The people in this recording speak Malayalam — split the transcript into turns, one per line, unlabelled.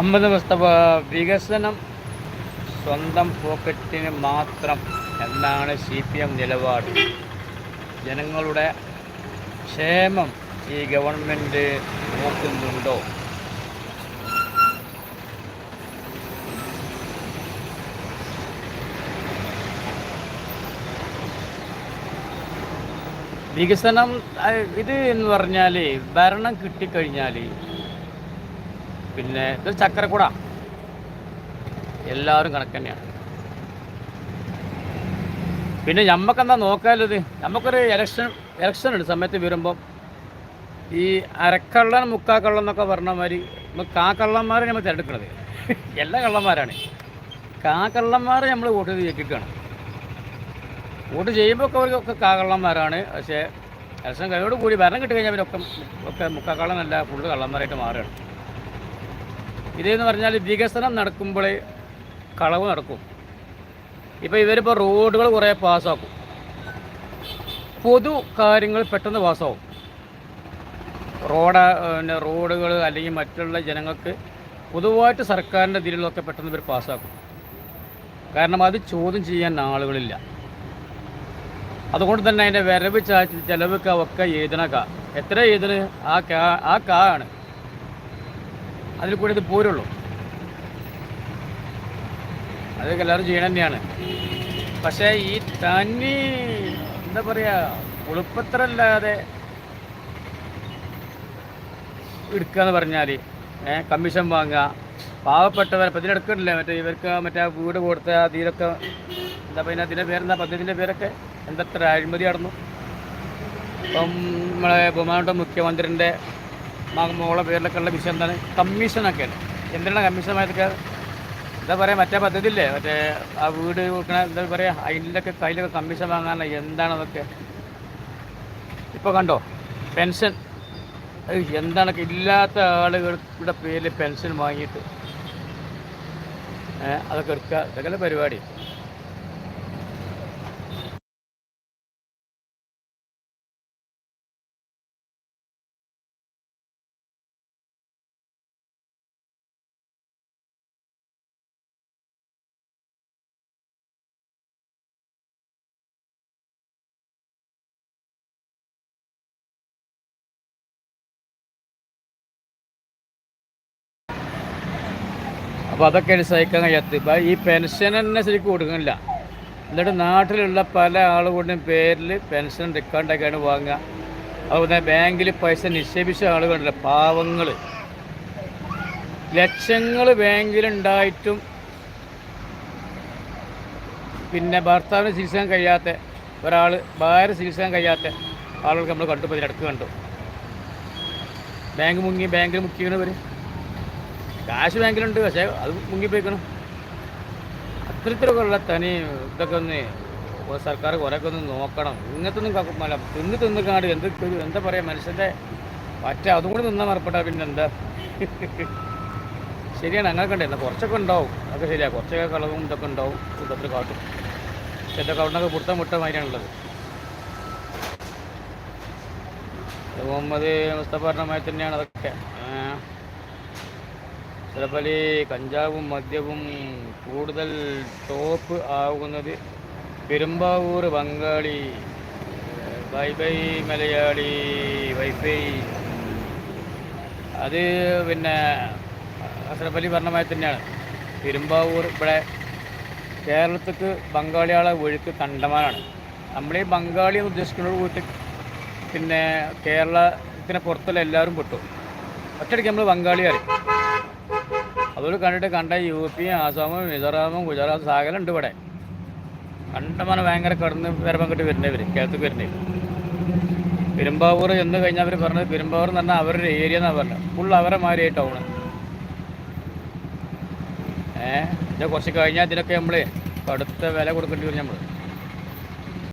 അമ്പത് മുസ്തഫ വികസനം സ്വന്തം പോക്കറ്റിന് മാത്രം എന്നാണ് സി പി എം നിലപാട്. ജനങ്ങളുടെ ക്ഷേമം ഈ ഗവൺമെന്റ് നോക്കുന്നുണ്ടോ? വികസനം ഇത് എന്ന് പറഞ്ഞാൽ ഭരണം കിട്ടിക്കഴിഞ്ഞാൽ പിന്നെ ഇത് ചക്കരക്കൂട. എല്ലാവരും കണക്ക് തന്നെയാണ് പിന്നെ ഞമ്മക്കെന്താ നോക്കാനുള്ളത്? നമുക്കൊരു ഇലക്ഷൻ ഇലക്ഷൻ ഉണ്ട്. സമയത്ത് വരുമ്പം ഈ അരക്കള്ളൻ മുക്കാ കള്ളൻ എന്നൊക്കെ പറഞ്ഞ മാതിരി കാ കള്ളന്മാരെ നമ്മൾ തിരഞ്ഞെടുക്കണത്. എല്ലാ കള്ളന്മാരാണ്. കാ കള്ളന്മാരെ നമ്മൾ വോട്ട് ചെയ്ത് ജയിക്കുകയാണ് വോട്ട് ചെയ്യുമ്പോൾ ഒക്കെ അവർക്കൊക്കെ കാ കള്ളന്മാരാണ് പക്ഷേ ഇലക്ഷൻ കഴിയോട് കൂടി ഭരണം കിട്ടി കഴിഞ്ഞാൽ അവരൊക്കെ ഒക്കെ മുക്കാ കള്ളനല്ല ഫുള്ള് കള്ളന്മാരായിട്ട് മാറുകയാണ്. ഇതെന്ന് പറഞ്ഞാൽ വികസനം നടക്കുമ്പോൾ കളവ് നടക്കും. ഇപ്പോൾ ഇവരിപ്പോൾ റോഡുകൾ കുറേ പാസ്സാക്കും പൊതു കാര്യങ്ങൾ പെട്ടെന്ന് പാസ്സാവും റോഡ് പിന്നെ റോഡുകൾ അല്ലെങ്കിൽ മറ്റുള്ള ജനങ്ങൾക്ക് പൊതുവായിട്ട് സർക്കാരിന്റെ ഇതിലൊക്കെ പെട്ടെന്ന് ഇവർ പാസ്സാക്കും കാരണം അത് ചോദ്യം ചെയ്യാൻ ആളുകളില്ല. അതുകൊണ്ട് തന്നെ അതിന്റെ വരവ് ചാ- ചെലവ് ഒക്കെ എഴുതണ കാ എത്ര എഴുതണ് ആ കാ ആ കാ ആണ്. അതിൽ കൂടി ഇത് പോരുള്ളൂ. അതൊക്കെ എല്ലാവരും ചെയ്യണം തന്നെയാണ്. പക്ഷേ ഈ തന്നി എന്താ പറയുക ഉളുപ്പത്രല്ലാതെ എടുക്കുക എന്ന് പറഞ്ഞാൽ കമ്മീഷൻ വാങ്ങുക പാവപ്പെട്ടവർ ഇപ്പം ഇതിനെടുക്കണില്ലേ മറ്റേ ഇവർക്ക് മറ്റേ വീട് കൊടുത്ത അതിലൊക്കെ എന്താ പറയുക അതിന്റെ പേരെന്താ പദ്ധതിന്റെ പേരൊക്കെ എന്തത്ര അഴിമതി നടന്നു? ഇപ്പം നമ്മളെ ബഹുമാനപ്പെട്ട മുഖ്യമന്ത്രിന്റെ മോളെ പേരിലൊക്കെ ഉള്ള വിഷയം എന്താണ്? കമ്മീഷനൊക്കെയാണ്. എന്തിനാണ് കമ്മീഷനുമായിട്ടൊക്കെ എന്താ പറയുക മറ്റേ പദ്ധതി ഇല്ലേ മറ്റേ ആ വീട് കൊടുക്കണ എന്താ പറയുക അതിലൊക്കെ കയ്യിലൊക്കെ കമ്മീഷൻ വാങ്ങാൻ എന്താണതൊക്കെ? ഇപ്പോൾ കണ്ടോ? പെൻഷൻ. എന്താണൊക്കെ? ഇല്ലാത്ത ആളുകളുടെ പേരിൽ പെൻഷൻ വാങ്ങിയിട്ട് അതൊക്കെ എടുക്കുക. ഇതൊക്കെ പരിപാടി. അപ്പോൾ അതൊക്കെ സഹിക്കാൻ കഴിയാത്ത ഇപ്പം ഈ പെൻഷൻ തന്നെ ശരിക്കും കൊടുക്കുന്നില്ല. എന്നിട്ട് നാട്ടിലുള്ള പല ആളുകളുടെയും പേരിൽ പെൻഷൻ റെക്കോർഡൊക്കെയാണ് വാങ്ങുക. അതുപോലെ ബാങ്കിൽ പൈസ നിക്ഷേപിച്ച ആളുകളുണ്ടല്ലോ പാവങ്ങൾ ലക്ഷങ്ങൾ ബാങ്കിലുണ്ടായിട്ടും പിന്നെ ഭർത്താവിന് ചികിത്സിക്കാൻ കഴിയാത്ത ഒരാൾ ഭാര്യ ചികിത്സിക്കാൻ കഴിയാത്ത ആളുകൾക്ക് നമ്മൾ കണ്ടു അടുത്ത് കണ്ടു. ബാങ്ക് മുങ്ങി ബാങ്കിൽ മുക്കിയവർ കാശ് ബാങ്കിലുണ്ട് പക്ഷേ അത് മുങ്ങിപ്പോയിക്കണം. അത്തരത്തിലൊക്കെയുള്ള തനി ഇതൊക്കെ ഒന്ന് സർക്കാർ കുറേയൊക്കെ ഒന്ന് നോക്കണം. ഇങ്ങനത്തെ ഒന്നും കക്കുമല്ല തിന്ന് തിന്നിക്കാണ്ട് എന്ത് എന്താ പറയുക മനുഷ്യന്റെ പറ്റ അതും കൂടി നിന്നാൽ മറപ്പെട്ടാ പിന്നെ എന്താ? ശരിയാണ് അങ്ങനെയൊക്കെ ഉണ്ട് എന്നാൽ കുറച്ചൊക്കെ ഉണ്ടാവും. അതൊക്കെ ശരിയാണ് കുറച്ചൊക്കെ കളവും ഇതൊക്കെ ഉണ്ടാവും. ഇതൊക്കെ കാട്ടും. ഇതൊക്കെ അവിടെ നിന്നൊക്കെ പുറത്ത മുട്ട മാതിരിയാണുള്ളത്. മുഹമ്മദ് മുസ്തഫ പറഞ്ഞ തന്നെയാണ് അതൊക്കെ. ചിലപ്പോൾ ഈ കഞ്ചാവും മദ്യവും കൂടുതൽ ടോപ്പ് ആകുന്നത് Perumbavoor Bengali bye bye Malayali wifi. അത് പിന്നെ അഷ്റഫ് പറഞ്ഞമായി തന്നെയാണ്. പെരുമ്പാവൂർ ഇവിടെ കേരളത്തിക്ക് ബംഗാളികളെ ഒഴുക്ക് കണ്ടമാനാണ് നമ്മൾ ഈ ബംഗാളി എന്ന് ഉദ്ദേശിക്കുന്നത് കൂട്ടി പിന്നെ കേരളത്തിന് പുറത്തുള്ള എല്ലാവരും പെട്ടു. ഒറ്റയടിക്ക് നമ്മൾ ബംഗാളി അതൊരു കണ്ടിട്ട് കണ്ട യു പി ആസാമും മിസോറാമും ഗുജറാത്തും സാഗരം ഉണ്ട് ഇവിടെ കണ്ടമാനം ഭയങ്കര കടന്ന് വരമ്പം കിട്ടി വരുന്നവർ കേരളത്തിൽ വരുന്നവർ പെരുമ്പാവൂർ എന്ന് കഴിഞ്ഞാൽ അവർ പറഞ്ഞത് പെരുമ്പാവൂർ എന്ന് പറഞ്ഞാൽ അവരുടെ ഏരിയ എന്നാണ് പറഞ്ഞത്. ഫുൾ അവരെ മാതിരി ടൗണ് ഏഹ് ഇത് കുറച്ച് കഴിഞ്ഞാൽ ഇതിനൊക്കെ നമ്മൾ കടുത്ത വില കൊടുക്കേണ്ടി വരും നമ്മൾ